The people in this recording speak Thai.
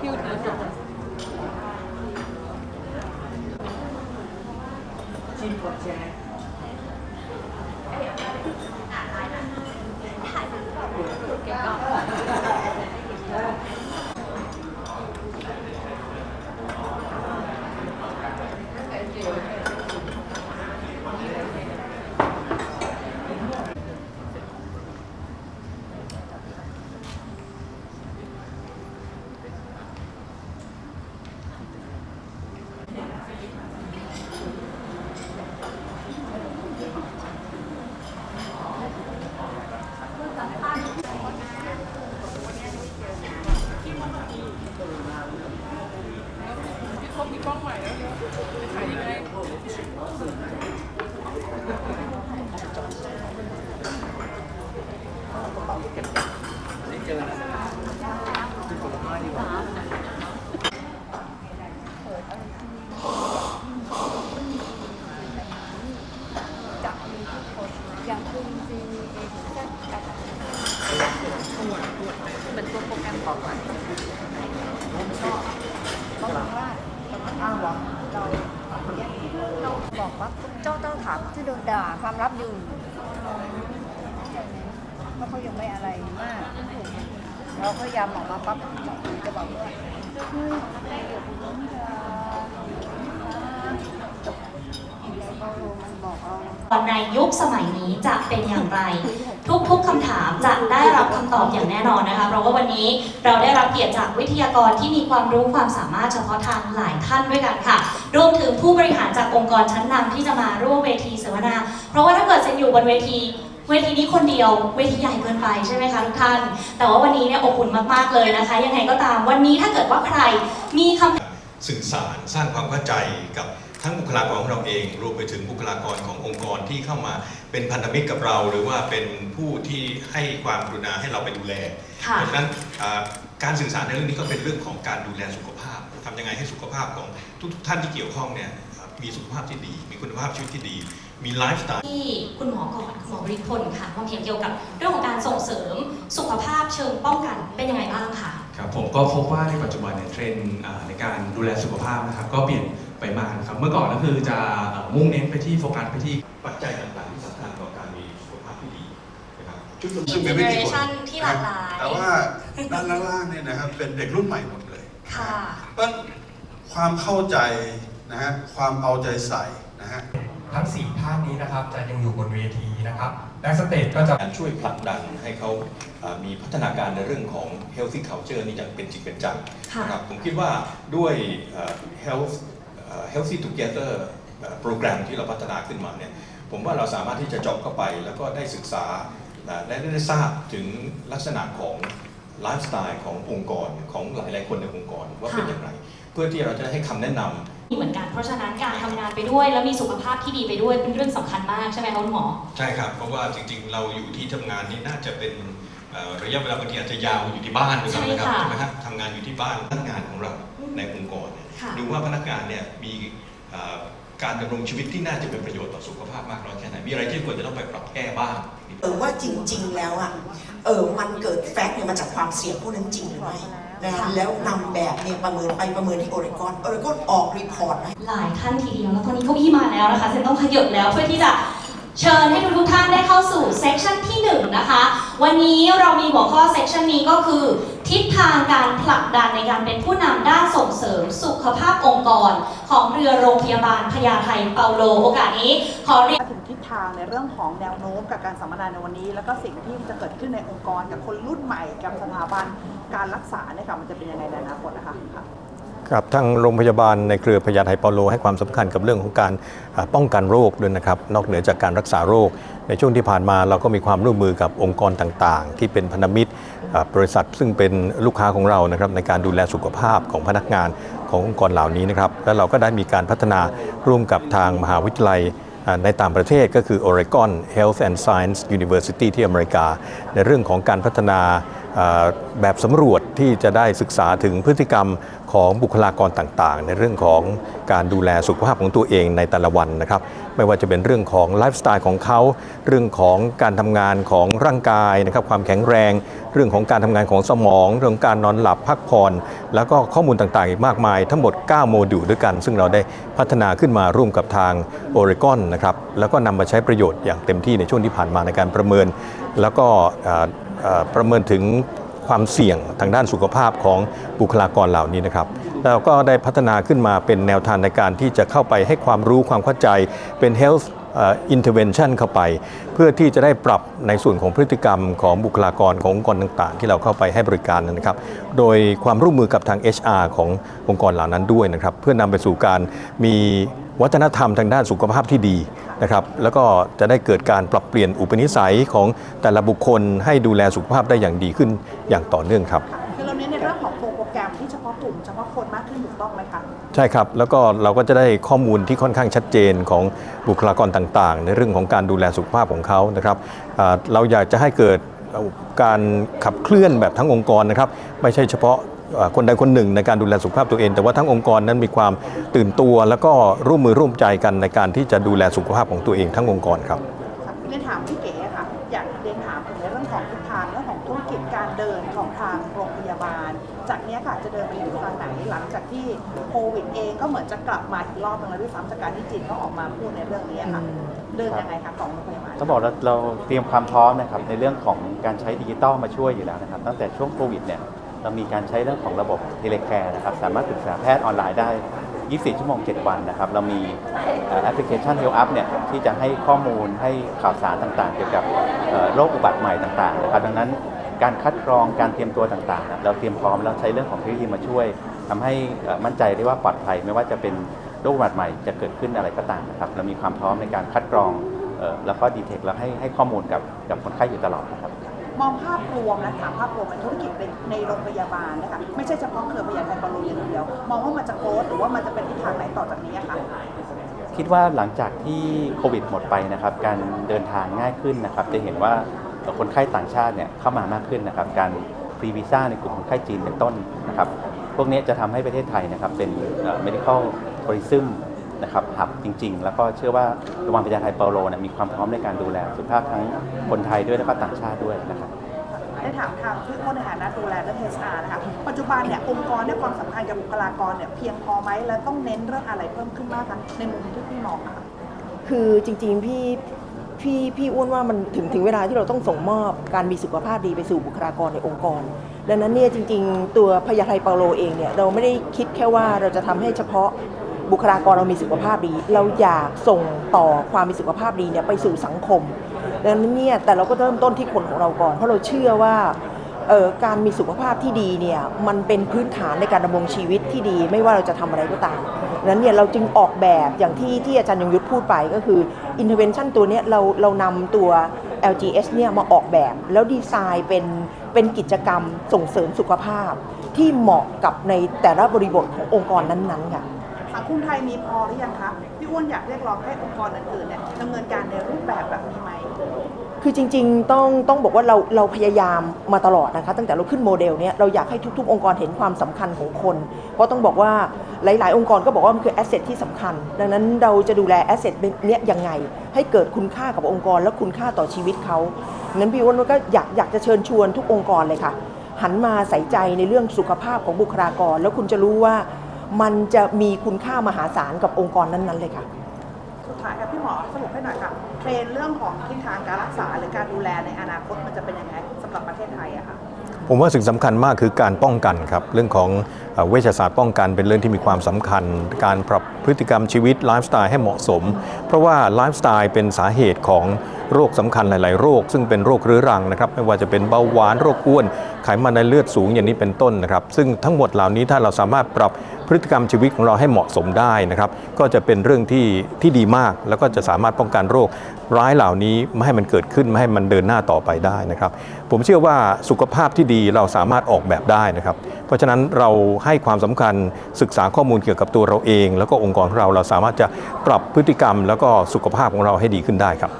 cute นะชิมก่อนแชร์เก่งก็ พี่คบมีกล้องใหม่แล้วขายยังไง ได้เจอนะคือผลไม้ดีกว่า อย่างคุณจีเองจะจัด เหมือนตัวโปรแกรมของมัน เขาบอกว่า อ้างวะ เราเราบอกว่าเจ้าเต้า ถามที่โดนด่าความลับอยู่เพราะเขายังไม่อะไรมาก เราก็ยำออกมาปั๊บจะบอกว่าเฮ้ยเดี๋ยวคุณจะแล้วก็มันบอกเรา ในยุคสมัยนี้จะเป็นอย่างไร ทุกๆคำถามจะได้รับคำตอบอย่างแน่นอนนะคะ เพราะว่าวันนี้เราได้รับเกียรติจากวิทยากรที่มีความรู้ความสามารถเฉพาะทางหลายท่านด้วยกันค่ะ รวมถึงผู้บริหารจากองค์กรชั้นนำที่จะมาร่วมเวทีเสวนา เพราะว่าถ้าเกิดเซนอยู่บนเวทีเวทีนี้คนเดียวเวทีใหญ่เกินไปใช่ไหมคะทุกท่าน แต่ว่าวันนี้เนี่ยอบอุ่นมากๆเลยนะคะ ยังไงก็ตามวันนี้ถ้าเกิดว่าใครมีคำสื่อสารสร้างความเข้าใจกับ ทั้งบุคลากรของเราเอง รวมไปถึงบุคลากรขององค์กรที่เข้ามาเป็นพันธมิตรกับเรา หรือว่าเป็นผู้ที่ให้ความกรุณาให้เราไปดูแลค่ะเพราะฉะนั้นอ่าการสื่อสารในเรื่องนี้ก็เป็นเรื่องของการดูแลสุขภาพทำยังไงให้สุขภาพของทุกๆท่านที่เกี่ยวข้องเนี่ยอ่ามีสุขภาพที่ดี มีคุณภาพชีวิตที่ดี มีไลฟ์สไตล์ ที่คุณหมอก่อนคุณหมอบริพลค่ะความเห็นเกี่ยวกับเรื่องของการส่งเสริมสุขภาพเชิงป้องกันเป็นยังไงบ้างคะ ครับผมก็พบว่าในปัจจุบันเนี่ยเทรนด์อ่าในการดูแลสุขภาพนะครับก็เปลี่ยน ไปมากนะครับ เมื่อก่อนก็คือจะเอ่อมุ่งเน้นไปที่โฟกัสไปที่ปัจจัยต่างๆที่สำคัญต่อการมีสุขภาพที่ดีนะครับชุดมีซึ่งเจเป็นเนไม่อเรกี่คชันนที่หลากหลายแต่ว่าด้านล่างๆเนี่ยนะครับเป็นเด็กรุ่นใหม่หมดเลยค่ะเพราะความเข้าใจนะฮะความเอาใจใส่นะฮะทั้ง 4 ท่านนี้นะครับจะยังอยู่บนเวทีนะครับแบ็กสเตจก็จะการช่วยผลักดันให้เขาอ่ามีพัฒนาการในเรื่องของ healthy culture นี่อย่างเป็นจริงเป็นจังค่ะนะครับผมคิดว่าด้วยเอ่อ health เอ่อ healthy together เอ่อโปรแกรมที่เราพัฒนาขึ้นมาเนี่ยผมว่าเราสามารถที่จะเจาะเข้าไปแล้วก็ได้ศึกษาอ่าและได้ทราบถึงลักษณะของไลฟ์สไตล์ขององค์กรของหลาย ๆ คนในองค์กรว่าเป็นอย่างไร เพื่อที่เราจะได้ให้คำแนะนำเหมือนกันเพราะฉะนั้นการทำงานไปด้วย แล้วมีสุขภาพที่ดีไปด้วยเป็นเรื่องสำคัญมากใช่ไหมคะคุณหมอใช่ครับ เพราะว่าจริง ๆ เราอยู่ที่ทำงานนี่น่าจะเป็นเอ่อระยะเวลาบางทีอาจจะยาวอยู่ที่บ้านด้วยซ้ำนะครับใช่ค่ะใช่ไหมครับทำงานอยู่ที่บ้านพนักงานของเราในองค์กรเนี่ยค่ะ ดูว่าพนักงานเนี่ยมีเอ่อการดำรงชีวิตที่น่าจะเป็นประโยชน์ต่อสุขภาพมากน้อยแค่ไหน มีอะไรที่ควรจะต้องไปปรับแก้บ้าง เออว่าจริง ๆ แล้วอะ เออมันเกิดแฟกต์เนี่ยมาจากความเสี่ยงพวกนั้นจริงหรือไม่นะแล้วนำแบบเนี่ยประเมินไปประเมินที่โอเรกอนโอเรกอนออกรีพอร์ตมาหลายท่านทีเดียวแล้วตอนนี้เก้าอี้มาแล้วนะคะเซนต้องขยับแล้วเพื่อที่จะเชิญให้ทุกๆท่านได้เข้าสู่เซสชันที่1นะคะ วันนี้เรามีหัวข้อเซสชันนี้ก็คือ ทิศทางการผลักดันในการเป็นผู้นำด้านส่งเสริมสุขภาพองค์กร ของเรือโรงพยาบาลพญาไทเปาโลโอกาสนี้ ขอเรียนถึงทิศทางในเรื่องของแนวโน้มกับการสัมมนาในวันนี้ แล้วก็สิ่งที่จะเกิดขึ้นในองค์กรกับคนรุ่นใหม่กับสถาบันการรักษาเนี่ยค่ะมันจะเป็นยังไงในอนาคตนะคะ ครับทางโรงพยาบาลในเครือพยาไทเปาโล ให้ความสำคัญกับเรื่องของการป้องกันโรคด้วยนะครับ นอกเหนือจากการรักษาโรค ในช่วงที่ผ่านมาเราก็มีความร่วมมือกับองค์กรต่างๆ ที่เป็นพันธมิตรบริษัทซึ่งเป็นลูกค้าของเรานะครับในการดูแลสุขภาพของพนักงานขององค์กรเหล่านี้นะครับ และเราก็ได้มีการพัฒนาร่วมกับทางมหาวิทยาลัยในต่างประเทศก็คือ Oregon Health and Science University ที่อเมริกา ในเรื่องของการพัฒนา แบบสำรวจที่จะได้ศึกษาถึงพฤติกรรมของบุคลากรต่างๆ ในเรื่องของการดูแลสุขภาพของตัวเองในแต่ละวันนะครับ ไม่ว่าจะเป็นเรื่องของไลฟ์สไตล์ของเขา เรื่องของการทำงานของร่างกายนะครับความแข็งแรง เรื่องของการทำงานของสมอง เรื่องการนอนหลับพักผ่อน แล้วก็ข้อมูลต่างๆ อีกมากมาย ทั้งหมด 9 โมดูลด้วยกัน ซึ่งเราได้พัฒนาขึ้นมาร่วมกับทางโอเรกอนนะครับแล้วก็นำมาใช้ประโยชน์อย่างเต็มที่ในช่วงที่ผ่านมาในการประเมิน แล้วก็ ประเมินถึงความเสี่ยงทางด้านสุขภาพของบุคลากรเหล่านี้นะครับแล้วก็ได้พัฒนาขึ้นมาเป็นแนวทางในการที่จะเข้าไปให้ความรู้ความเข้าใจเป็น health เอ่อ intervention เข้าไป เพื่อที่จะได้ปรับในส่วนของพฤติกรรมของบุคลากรขององค์กรต่างๆ ที่เราเข้าไปให้บริการนะครับ โดยความร่วมมือกับทาง HR ขององค์กรเหล่านั้นด้วยนะครับ เพื่อนำไปสู่การมีวัฒนธรรมทางด้านสุขภาพที่ดี นะครับแล้วก็จะได้เกิดการปรับเปลี่ยนอุปนิสัยของแต่ละบุคคลให้ดูแลสุขภาพได้อย่างดีขึ้นอย่างต่อเนื่องครับคือเราเน้นในเรื่องของโปรแกรมที่เฉพาะกลุ่มเฉพาะคนมากขึ้นถูกต้องไหมคะใช่ครับ แล้วก็เราก็จะได้ข้อมูลที่ค่อนข้างชัดเจนของบุคลากรต่างๆ ในเรื่องของการดูแลสุขภาพของเขานะครับอ่าเราอยากจะให้เกิดการขับเคลื่อนแบบทั้งองค์กรนะครับ ไม่ใช่เฉพาะอ่า คนใดคนหนึ่งในการดูแลสุขภาพตัวเอง แต่ว่าทั้งองค์กรนั้นมีความตื่นตัวแล้วก็ร่วมมือร่วมใจกันในการที่จะดูแลสุขภาพของตัวเองทั้งองค์กรครับเรียนถามพี่เก๋ค่ะอยากเรียนถามถึงในเรื่องของทิศทางเรื่องของธุรกิจการเดินของทางโรงพยาบาล จากเนี้ยค่ะจะเดินไปอยู่ทางไหนหลังจากที่โควิดเองก็เหมือนจะกลับมาอีกรอบหนึงแล้วด้วยซ้ำจากการที่จีนก็ออกมาพูดในเรื่องนี้ค่ะเดินยังไงคะของโรงพยาบาลต้องบอกเราเราเตรียมความพร้อมนะครับในเรื่องของการใช้ดิจิตอลมาช่วยอยู่แล้วนะครับ ตั้งแต่ช่วงโควิดเนี่ย เรามีการใช้เรื่องของระบบเทเลแคร์นะครับ สามารถปรึกษาแพทย์ออนไลน์ได้ 24 ชั่วโมง 7 วันนะครับ เรามีแอปพลิเคชัน Health Up เนี่ยที่จะให้ข้อมูลให้ข่าวสารต่างๆ เกี่ยวกับโรคอุบัติใหม่ต่างๆนะครับดังนั้นการคัดกรองการเตรียมตัวต่างๆ เราเตรียมพร้อมแล้วใช้เรื่องของเทคโนโลยีมาช่วยทำให้มั่นใจได้ว่าปลอดภัยไม่ว่าจะเป็นโรคอุบัติใหม่จะเกิดขึ้นอะไรก็ตามนะครับ เรามีความพร้อมในการคัดกรองแล้วก็ดีเทคแล้วให้ให้ข้อมูลกับกับคนไข้อยู่ตลอดนะครับ มองภาพรวมและถามภาพรวมในธุรกิจในในโรงพยาบาลนะคะไม่ใช่เฉพาะเครือพยาธิบอลลูนอย่างเดียว มองว่ามันจะโกรธหรือว่ามันจะเป็นทิศทางไหนต่อจากนี้อะคะคิดว่าหลังจากที่โควิดหมดไปนะครับ การเดินทางง่ายขึ้นนะครับ จะเห็นว่าคนไข้ต่างชาติเนี่ยเข้ามามากขึ้นนะครับ การฟรีวีซ่าในกลุ่มคนไข้จีนเป็นต้นนะครับ พวกนี้จะทำให้ประเทศไทยนะครับเป็น medical tourism นะครับหับจริง ๆ แล้วก็เชื่อว่าโรงพยาบาลพญาไทเปาโลเนี่ยมีความพร้อมในการดูแลสุขภาพทั้งคนไทยด้วยแล้วก็ต่างชาติด้วยนะครับได้ถามทางพี่โอ้ในฐานะดูแลเรื่อง HR นะคะปัจจุบันเนี่ยองค์กรได้ความสำคัญกับบุคลากรเนี่ยเพียงพอไหมและต้องเน้นเรื่องอะไรเพิ่มขึ้นมากคะในมุมที่พี่มองอะค่ะคือจริงๆพี่พี่พี่อ้วนว่ามันถึงถึงเวลาที่เราต้องส่งมอบการมีสุขภาพดีไปสู่บุคลากรในองค์กร ดังนั้นเนี่ยจริง ๆ ตัวพยาไทเปาโลเองเนี่ยเราไม่ได้คิดแค่ว่าเราจะทำให้เฉพาะ บุคลากรเรามีสุขภาพดี เราอยากส่งต่อความมีสุขภาพดีเนี่ยไปสู่สังคมดังนั้นเนี่ยแต่เราก็เริ่มต้นที่คนของเราก่อน เพราะเราเชื่อว่าเออการมีสุขภาพที่ดีเนี่ยมันเป็นพื้นฐานในการดำรงชีวิตที่ดี ไม่ว่าเราจะทำอะไรก็ตามดังนั้นเนี่ยเราจึงออกแบบอย่างที่ที่อาจารย์ยงยุทธพูดไปก็คือ intervention ตัวเนี้ยเราเรานำตัว LGS เนี่ยมาออกแบบแล้วดีไซน์เป็นเป็นกิจกรรมส่งเสริมสุขภาพที่เหมาะกับในแต่ละบริบทขององค์กรนั้นๆค่ะ สังคมไทยมีพอหรือยังคะพี่อ้วนอยากเรียกร้องให้องค์กรอื่นๆเนี่ยดำเนินการในรูปแบบแบบนี้ไหมคือจริงๆต้องต้องบอกว่าเราเราพยายามมาตลอดนะคะ ตั้งแต่เราขึ้นโมเดลเนี้ยเราอยากให้ทุก ๆ องค์กรเห็นความสำคัญของคน เพราะต้องบอกว่าหลาย ๆ องค์กรก็บอกว่ามันคือแอสเซทที่สำคัญ ดังนั้นเราจะดูแลแอสเซทเนี้ยยังไง ให้เกิดคุณค่ากับองค์กรและคุณค่าต่อชีวิตเขางั้นพี่อ้วนก็อยากอยากจะเชิญชวนทุกองค์กรเลยค่ะหันมาใส่ใจในเรื่องสุขภาพของบุคลากร แล้วคุณจะรู้ว่า มันจะมีคุณค่ามหาศาลกับองค์กรนั้นๆเลยค่ะ สุดท้ายค่ะพี่หมอสรุปให้หน่อยค่ะเทรนด์เรื่องของทิศทางการรักษาหรือการดูแลในอนาคตมันจะเป็นยังไงสำหรับประเทศไทยอะค่ะ ผมว่าสิ่งสำคัญมากคือการป้องกันครับ เรื่องของ เวชศาสตร์ป้องกันเป็นเรื่องที่มีความสำคัญ การปรับพฤติกรรมชีวิตไลฟ์สไตล์ให้เหมาะสม เพราะว่าไลฟ์สไตล์เป็นสาเหตุของโรคสำคัญหลาย ๆ โรค ซึ่งเป็นโรคเรื้อรังนะครับไม่ว่าจะเป็นเบาหวานโรคอ้วนไขมันในเลือดสูงอย่างนี้เป็นต้นนะครับซึ่งทั้งหมดเหล่านี้ถ้าเราสามารถปรับพฤติกรรมชีวิตของเราให้เหมาะสมได้นะครับก็จะเป็นเรื่องที่ที่ดีมาก แล้วก็จะสามารถป้องกันโรคร้ายเหล่านี้ไม่ให้มันเกิดขึ้นไม่ให้มันเดินหน้าต่อไปได้นะครับ ผมเชื่อว่าสุขภาพที่ดีเราสามารถออกแบบได้นะครับ เพราะฉะนั้นเราให้ความสำคัญศึกษาข้อมูลเกี่ยวกับตัวเราเอง แล้วก็องค์กรของเราเราสามารถจะปรับพฤติกรรม แล้วก็สุขภาพของเราให้ดีขึ้นได้ครับ